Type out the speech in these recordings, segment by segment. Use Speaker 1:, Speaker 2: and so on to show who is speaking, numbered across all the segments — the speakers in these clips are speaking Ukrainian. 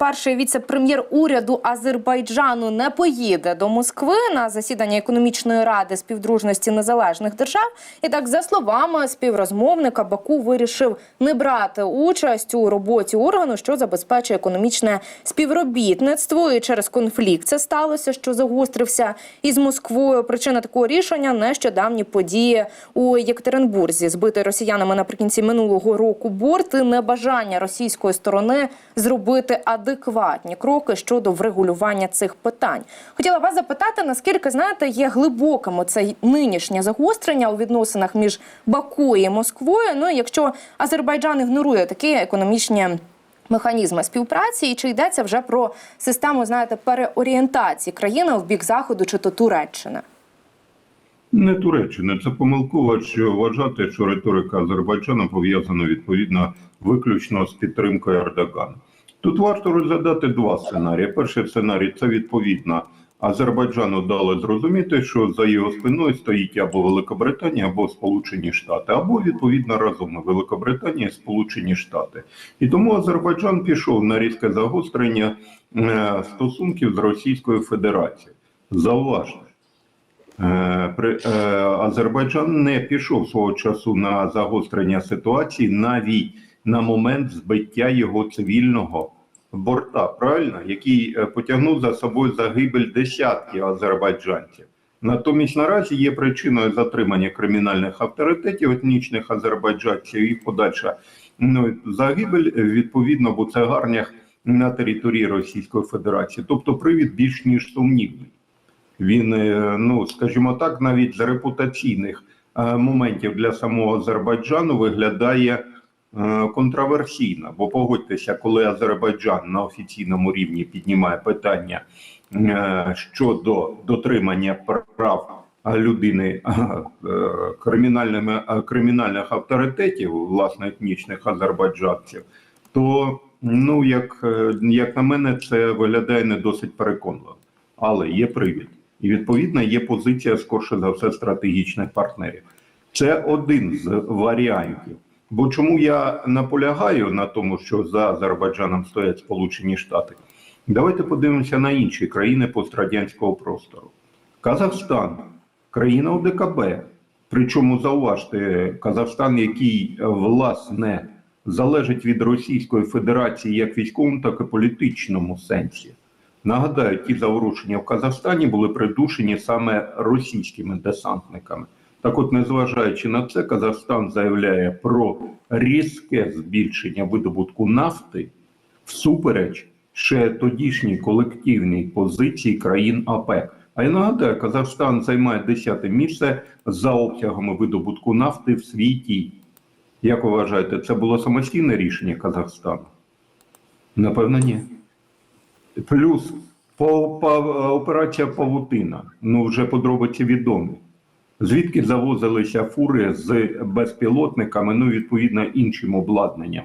Speaker 1: перший віце-прем'єр уряду Азербайджану не поїде до Москви на засідання економічної ради співдружності незалежних держав. І так, за словами співрозмовника, Баку вирішив не брати участь у роботі органу, що забезпечує економічне співробітництво. І через конфлікт це сталося, що загострився із Москвою. Причина такого рішення нещодавні події у Єкатеринбурзі, збитий росіянами наприкінці минулого року борт і небажання російської сторони зробити адекватні кроки щодо врегулювання цих питань. Хотіла вас запитати, наскільки знаєте, є глибоким оце нинішнє загострення у відносинах між Баку і Москвою. Ну якщо Азербайджан ігнорує такі економічні. Механізми співпраці, і чи йдеться вже про систему, знаєте, переорієнтації країни в бік заходу чи то Туреччини?
Speaker 2: Не Туреччина. Це помилково, що вважати, що риторика Азербайджану пов'язана відповідно виключно з підтримкою Ердогана. Тут варто розглядати два сценарії. Перший сценарій це відповідно Азербайджану дали зрозуміти, що за його спиною стоїть або Великобританія, або Сполучені Штати, або відповідно разом Великобританія і Сполучені Штати. І тому Азербайджан пішов на різке загострення е, стосунків з Російською Федерацією. Зауважте. Е, е, Азербайджан не пішов свого часу на загострення ситуації навіть на момент збиття його цивільного борта, правильно, який е, потягнув за собою загибель десятків азербайджанців. Натомість наразі є причиною затримання кримінальних авторитетів етнічних азербайджанців і подальша ну, загибель відповідно в буцегарнях на території Російської Федерації. Тобто привід більш ніж сумнівний. Він, е, ну скажімо так, навіть з репутаційних е, моментів для самого Азербайджану виглядає е, контроверсійно. Бо погодьтеся, коли Азербайджан на офіційному рівні піднімає питання е, щодо дотримання прав людини е, кримінальними кримінальних авторитетів, власне, етнічних азербайджанців, то ну як, як на мене, це виглядає не досить переконливо. Але є привід. І відповідно є позиція, скорше за все, стратегічних партнерів. Це один з варіантів. Бо чому я наполягаю на тому, що за Азербайджаном стоять Сполучені Штати? Давайте подивимося на інші країни пострадянського простору. Казахстан, країна ОДКБ. Причому зауважте, Казахстан, який власне залежить від Російської Федерації як військовому, так і політичному сенсі. Нагадаю, ті заворушення в Казахстані були придушені саме російськими десантниками. Так, от, незважаючи на це, Казахстан заявляє про різке збільшення видобутку нафти всупереч ще тодішній колективній позиції країн АПЕК. А я нагадаю, Казахстан займає 10 місце за обсягами видобутку нафти в світі. Як ви вважаєте, це було самостійне рішення Казахстану? Напевно, ні. Плюс по, по, операція Павутина, ну вже подробиці відомі. Звідки завозилися фури з безпілотниками, ну відповідно іншим обладнанням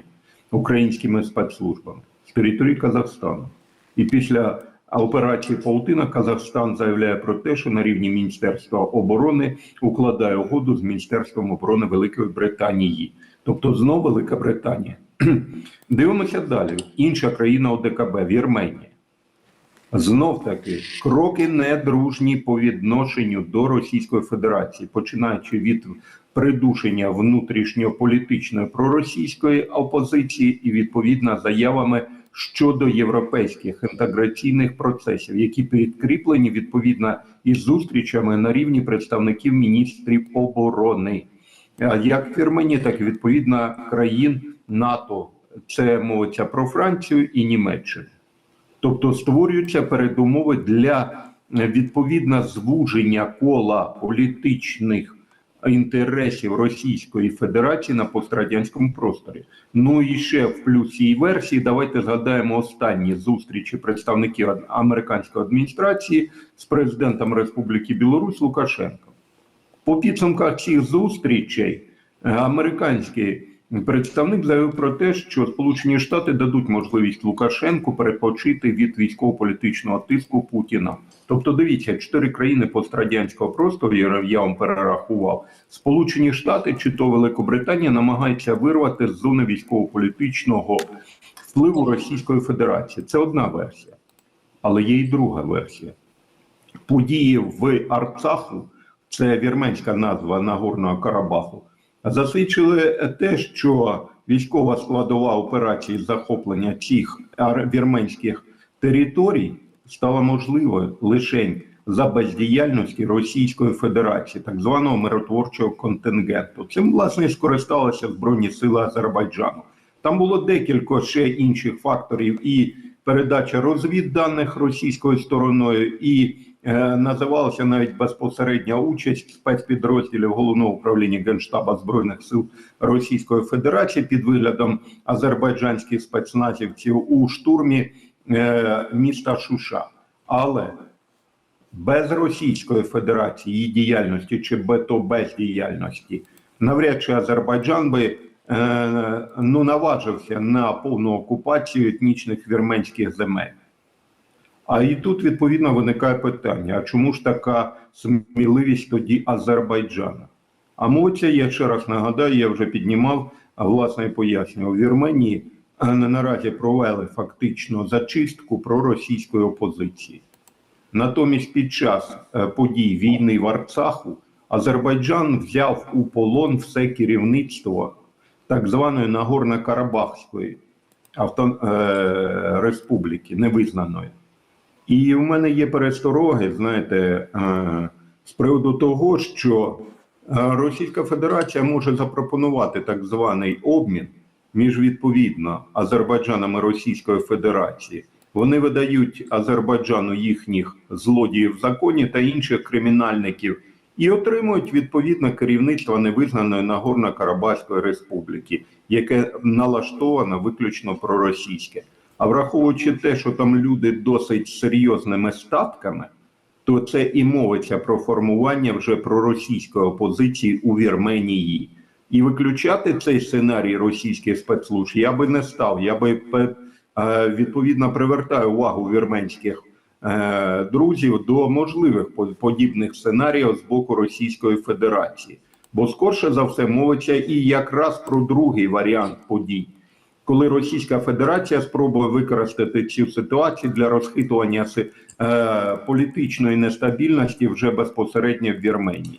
Speaker 2: українськими спецслужбами з території Казахстану. І після операції Павутина Казахстан заявляє про те, що на рівні Міністерства оборони укладає угоду з Міністерством оборони Великої Британії. Тобто знову Велика Британія. Дивимося далі. Інша країна ОДКБ Вірменія. Знов таки кроки недружні по відношенню до Російської Федерації, починаючи від придушення внутрішньополітичної проросійської опозиції і відповідно заявами щодо європейських інтеграційних процесів, які підкріплені відповідно із зустрічами на рівні представників міністрів оборони, як Вірменії, так і відповідно країн НАТО. Це мовиться про Францію і Німеччину. Тобто створюються передумови для е, відповідно звуження кола політичних інтересів Російської Федерації на пострадянському просторі. Ну і ще в плюсі версії. Давайте згадаємо останні зустрічі представників американської адміністрації з президентом Республіки Білорусь Лукашенком. По підсумках цих зустрічей е, американський представник заявив про те, що Сполучені Штати дадуть можливість Лукашенку перепочити від військово-політичного тиску Путіна. Тобто, дивіться, чотири країни пострадянського простору, я вам перерахував. Сполучені Штати чи то Великобританія намагаються вирвати з зони військово-політичного впливу Російської Федерації. Це одна версія, але є і друга версія. Події в Арцаху, це вірменська назва Нагорного Карабаху, засвідчили те, що військова складова операції захоплення цих вірменських територій стала можливою лише за бездіяльності Російської Федерації, так званого миротворчого контингенту. Цим власне скористалися Збройні Сили Азербайджану. Там було декілька ще інших факторів і передача розвідданих російською стороною, і називалася навіть безпосередня участь спецпідрозділів головного управління Генштаба Збройних сил Російської Федерації під виглядом азербайджанських спецназівців у штурмі е, міста Шуша. Але без Російської Федерації її діяльності чи бето бездіяльності, навряд чи Азербайджан би е, ну, наважився на повну окупацію етнічних вірменських земель. А і тут відповідно виникає питання: а чому ж така сміливість тоді Азербайджана? А мовця, я ще раз нагадаю, я вже піднімав, власне пояснював, Вірменії е, наразі провели фактично зачистку проросійської опозиції. Натомість під час е, подій війни в Арцаху Азербайджан взяв у полон все керівництво так званої Нагорно-Карабахської авто, е, республіки, невизнаної. І в мене є перестороги, знаєте, е, з приводу того, що е, Російська Федерація може запропонувати так званий обмін між відповідно Азербайджаном і Російською Федерацією. Вони видають Азербайджану їхніх злодіїв в законі та інших кримінальників і отримують відповідне керівництво невизнаної Нагорно-Карабахської республіки, яке налаштоване виключно проросійське. А враховуючи те, що там люди досить серйозними статками, то це і мовиться про формування вже проросійської опозиції у Вірменії. І виключати цей сценарій російських спецслужб я би не став. Я би е, відповідно привертаю увагу вірменських е, друзів до можливих по- подібних сценаріїв з боку Російської Федерації. Бо скорше за все мовиться і якраз про другий варіант подій коли Російська Федерація спробує використати цю ситуацію для розхитування е, політичної нестабільності вже безпосередньо в Вірменії.